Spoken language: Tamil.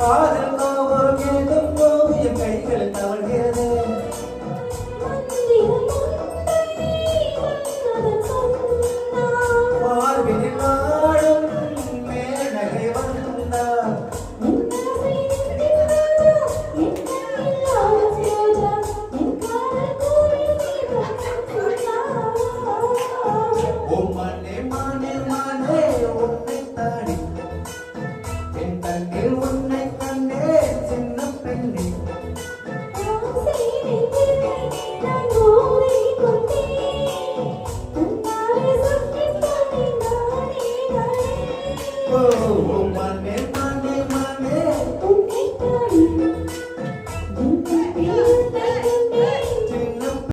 காதல் கோபுரம் இருக்கும் போது என் கைகள் தவழ்கிறது பார்வையில் பாடும் மேனகை வந்துள்ளார் உம்மனே Oh, oh, oh,